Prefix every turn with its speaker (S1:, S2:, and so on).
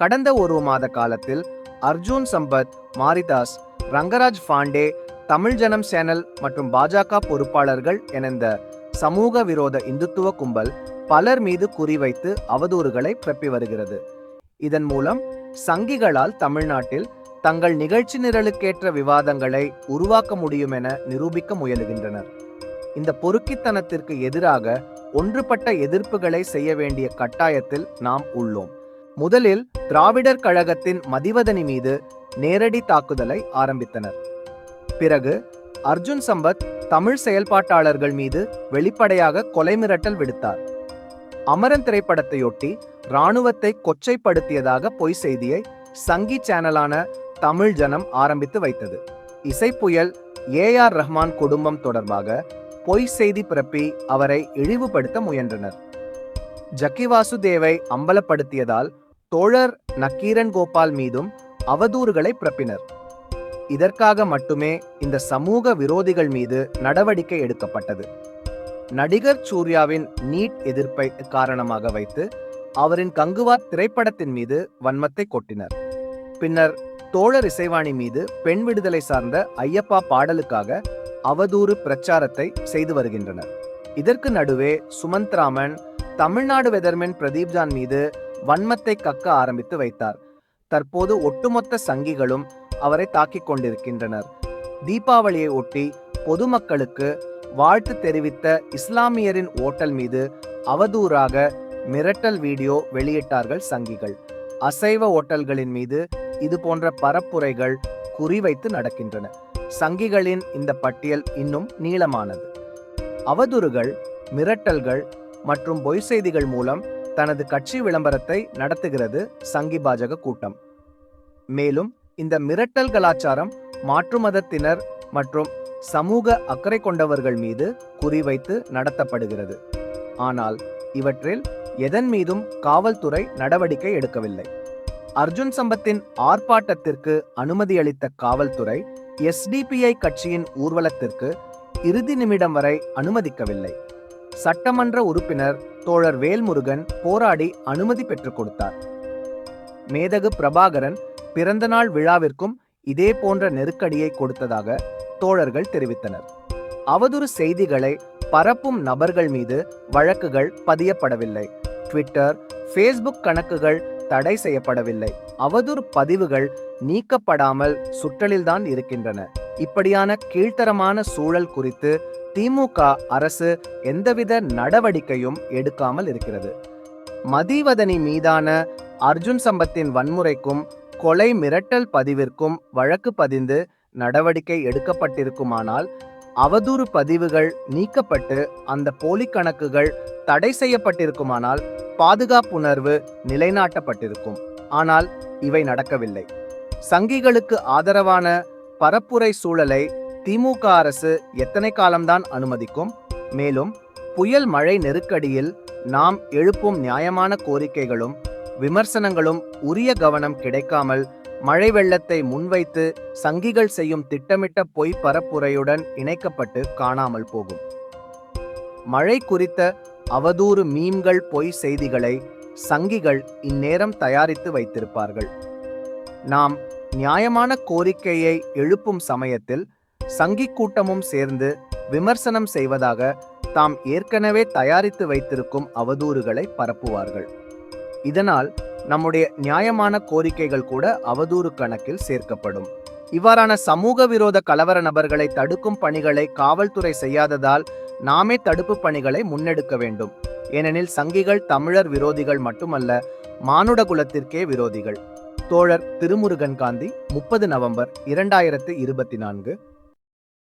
S1: கடந்த ஒரு மாத காலத்தில் அர்ஜுன் சம்பத் மாரிதாஸ் ரங்கராஜ் பாண்டே தமிழ் ஜனம் சேனல் மற்றும் பாஜக பொறுப்பாளர்கள் என இந்த சமூக விரோத இந்துத்துவ கும்பல் பலர் மீது குறிவைத்து அவதூறுகளை பிறப்பி வருகிறது. இதன் மூலம் சங்கிகளால் தமிழ்நாட்டில் தங்கள் நிகழ்ச்சி நிரலுக்கேற்ற விவாதங்களை உருவாக்க முடியும் என நிரூபிக்க முயலுகின்றனர். இந்த பொறுக்கித்தனத்திற்கு எதிராக ஒன்றுபட்ட எதிர்ப்புகளை செய்ய வேண்டிய கட்டாயத்தில் நாம் உள்ளோம். முதலில் திராவிடர் கழகத்தின் மதிவதனி மீது நேரடி தாக்குதலை ஆரம்பித்தனர். பிறகு அர்ஜுன் சம்பத் தமிழ் செயல்பாட்டாளர்கள் மீது வெளிப்படையாக கொலை மிரட்டல் விடுத்தார். அமரன் திரைப்படத்தையொட்டி ராணுவத்தை கொச்சைப்படுத்தியதாக பொய் செய்தியை சங்கி சேனலான தமிழ் ஜனம் ஆரம்பித்து வைத்தது. இசைப்புயல் ஏ ஆர் ரஹ்மான் குடும்பம் தொடர்பாக பொய் செய்தி பிறப்பி அவரை இழிவுபடுத்த முயன்றனர். ஜக்கி வாசுதேவை அம்பலப்படுத்தியதால் தோழர் நக்கீரன் கோபால் மீதும் அவதூறுகளை பிறப்பினர். இதற்காக மட்டுமே இந்த சமூக விரோதிகள் மீது நடவடிக்கை எடுக்கப்பட்டது. நடிகர் சூர்யாவின் நீட் எதிர்ப்பை காரணமாக வைத்து அவரின் கங்குவார் திரைப்படத்தின் மீது வன்மத்தை கொட்டினர். பின்னர் தோழர் இசைவாணி மீது பெண் விடுதலை சார்ந்த ஐயப்பா பாடலுக்காக அவதூறு பிரச்சாரத்தை செய்து வருகின்றனர். இதற்கு நடுவே சுமந்த்ராமன் தமிழ்நாடு வெதர்மென் பிரதீப் ஜான் மீது வன்மத்தை கக்க ஆரம்பித்து வைத்தார். தற்போது ஒட்டுமொத்த சங்கிகளும் அவரை தாக்கிக் கொண்டிருக்கின்றனர். தீபாவளியை ஒட்டி பொதுமக்களுக்கு வாழ்த்து தெரிவித்த இஸ்லாமியரின் ஓட்டல் மீது அவதூறாக மிரட்டல் வீடியோ வெளியிட்டார்கள் சங்கிகள். அசைவ ஓட்டல்களின் மீது இது போன்ற பரப்புரைகள் குறிவைத்து நடக்கின்றன. சங்கிகளின் இந்த பட்டியல் இன்னும் நீளமானது. அவதூறுகள் மிரட்டல்கள் மற்றும் பொய் செய்திகள் மூலம் தனது கட்சி விளம்பரத்தை நடத்துகிறது சங்கி பாஜக கூட்டம். மேலும் இந்த மிரட்டல் கலாச்சாரம் மாற்று மதத்தினர் மற்றும் சமூக அக்கறை கொண்டவர்கள் மீது குறிவைத்து நடத்தப்படுகிறது. ஆனால் இவற்றில் எதன் மீதும் காவல்துறை நடவடிக்கை எடுக்கவில்லை. அர்ஜுன் சம்பத்தின் ஆர்ப்பாட்டத்திற்கு அனுமதி அளித்த காவல்துறை எஸ்டிபிஐ கட்சியின் ஊர்வலத்திற்கு இறுதி நிமிடம் வரை அனுமதிக்கவில்லை. சட்டமன்ற உறுப்பினர் தோழர் வேல்முருகன் போராடி அனுமதி பெற்றுக் கொடுத்தார். மேதகு பிரபாகரன் பிறந்தநாள் விழாவிற்கும் இதே போன்ற நெருக்கடியை கொடுத்ததாக தோழர்கள் தெரிவித்தனர். அவதூறு செய்திகளை பரப்பும் நபர்கள் மீது வழக்குகள் பதியப்படவில்லை. ட்விட்டர் ஃபேஸ்புக் கணக்குகள் தடை செய்யப்படவில்லை. அவதூறு பதிவுகள் நீக்கப்படாமல் சுற்றலில்தான் இருக்கின்றன. இப்படியான கீழ்த்தரமான சூழல் குறித்து திமுக அரசு எந்தவித நடவடிக்கையும் எடுக்காமல் இருக்கிறது. மதிவதனி மீதான அர்ஜுன் சம்பத்தின் வன்முறைக்கும் கொலை மிரட்டல் பதிவிற்கும் வழக்கு பதிந்து நடவடிக்கை எடுக்கப்பட்டிருக்குமானால் அவதூறு பதிவுகள் நீக்கப்பட்டு அந்த போலி கணக்குகள் தடை செய்யப்பட்டிருக்குமானால் பாதுகாப்புணர்வு நிலைநாட்டப்பட்டிருக்கும். ஆனால் இவை நடக்கவில்லை. சங்கிகளுக்கு ஆதரவான பரப்புரை சூழலை திமுக அரசு எத்தனை காலம்தான் அனுமதிக்கும்? மேலும் புயல் மழை நெருக்கடியில் நாம் எழுப்பும் நியாயமான கோரிக்கைகளும் விமர்சனங்களும் உரிய கவனம் கிடைக்காமல் மழை வெள்ளத்தை முன்வைத்து சங்கிகள் செய்யும் திட்டமிட்ட பொய் பரப்புரையுடன் இணைக்கப்பட்டு காணாமல் போகும். மழை குறித்த அவதூறு மீம்கள் பொய் செய்திகளை சங்கிகள் இந்நேரம் தயாரித்து வைத்திருப்பார்கள். நாம் நியாயமான கோரிக்கையை எழுப்பும் சமயத்தில் சங்கி கூட்டமும் சேர்ந்து விமர்சனம் செய்வதாக தாம் ஏற்கனவே தயாரித்து வைத்திருக்கும் அவதூறுகளை பரப்புவார்கள். இதனால் நம்முடைய நியாயமான கோரிக்கைகள் கூட அவதூறு கணக்கில் சேர்க்கப்படும். இவ்வாறான சமூக விரோத கலவர நபர்களை தடுக்கும் பணிகளை காவல்துறை செய்யாததால் நாமே தடுப்பு பணிகளை முன்னெடுக்க வேண்டும். ஏனெனில் சங்கிகள் தமிழர் விரோதிகள் மட்டுமல்ல மானுட குலத்திற்கே விரோதிகள். தோழர் திருமுருகன் காந்தி முப்பது நவம்பர் இரண்டாயிரத்து இருபத்தி நான்கு